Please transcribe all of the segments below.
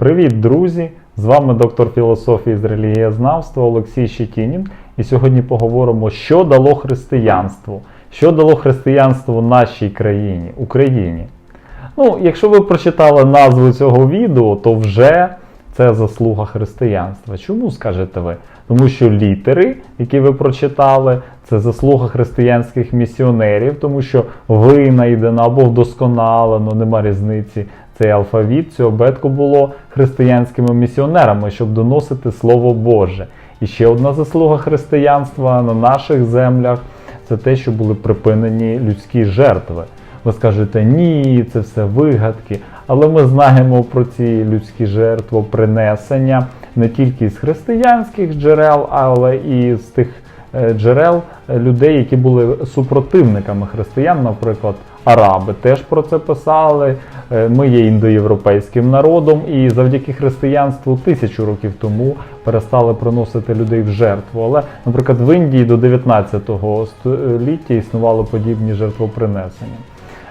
Привіт, друзі! З вами доктор філософії з релігієзнавства Олексій Щетінін. І сьогодні поговоримо, що дало християнству, що дало християнству нашій країні, Україні. Ну, якщо ви прочитали назву цього відео, то вже це заслуга християнства. Чому скажете ви? Тому що літери, які ви прочитали, це заслуга християнських місіонерів, тому що винайдено або вдосконалено, нема різниці. Цей алфавіт, цю обетку було християнськими місіонерами, щоб доносити Слово Боже. І ще одна заслуга християнства на наших землях це те, що були припинені людські жертви. Ви скажете, ні, це все вигадки. Але ми знаємо про ці людські жертвопринесення не тільки з християнських джерел, але і з тих джерел е, людей, які були супротивниками християн, наприклад, араби теж про це писали. Е, Ми є індоєвропейським народом, і завдяки християнству тисячу років тому перестали приносити людей в жертву. Але, наприклад, в Індії до 19 століття існували подібні жертвопринесення,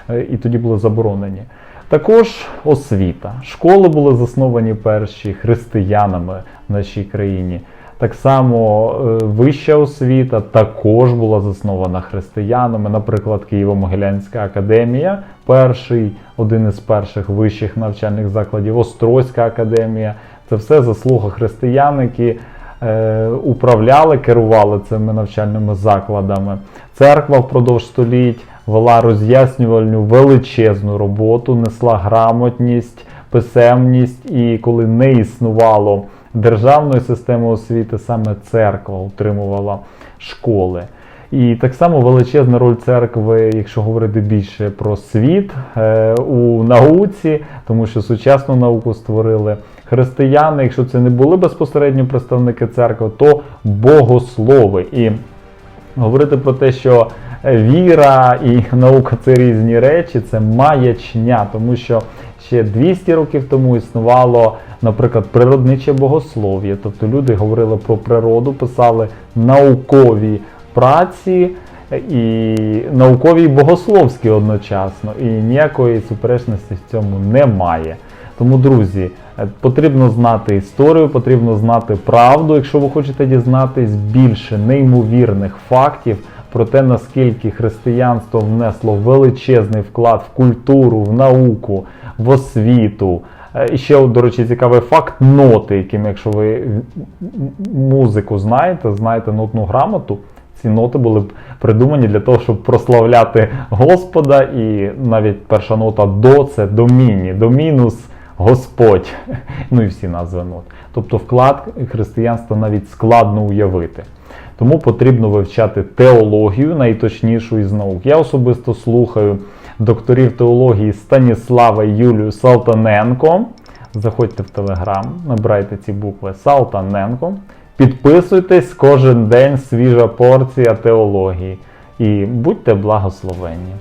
Е, і тоді були заборонені. Також освіта. Школи були засновані перші християнами в нашій країні. Так само е, вища освіта також була заснована християнами. Наприклад, Києво-Могилянська академія, перший, один із перших вищих навчальних закладів, Острозька академія. Це все заслуга християн, які е, управляли, керували цими навчальними закладами. Церква впродовж століть вела роз'яснювальну величезну роботу, несла грамотність, писемність, і коли не існувало державної системи освіти, саме церква утримувала школи. І так само величезна роль церкви, якщо говорити більше про світ е, у науці, тому що сучасну науку створили християни. Якщо це не були безпосередньо представники церкви, то богослови. І говорити про те, що віра і наука це різні речі, це маячня, тому що ще 200 років тому існувало, наприклад, природниче богослов'я. Тобто люди говорили про природу, писали наукові праці і наукові і богословські одночасно. І ніякої суперечності в цьому немає. Тому, друзі, е, потрібно знати історію, потрібно знати правду, якщо ви хочете дізнатись більше неймовірних фактів про те, наскільки християнство внесло величезний вклад в культуру, в науку, в освіту. Е, ще, до речі, цікавий факт ноти, яким, якщо ви музику знаєте, знаєте нотну грамоту. Ці ноти були придумані для того, щоб прославляти Господа, і навіть перша нота до це доміні, домінус Господь. Ну і всі назви нот. Тобто вклад християнства навіть складно уявити. Тому потрібно вивчати теологію, найточнішу із наук. Я особисто слухаю докторів теології Станіслава Юлію Салтаненко. Заходьте в Телеграм, набирайте ці букви Салтаненко. Підписуйтесь кожен день свіжа порція теології. І будьте благословенні.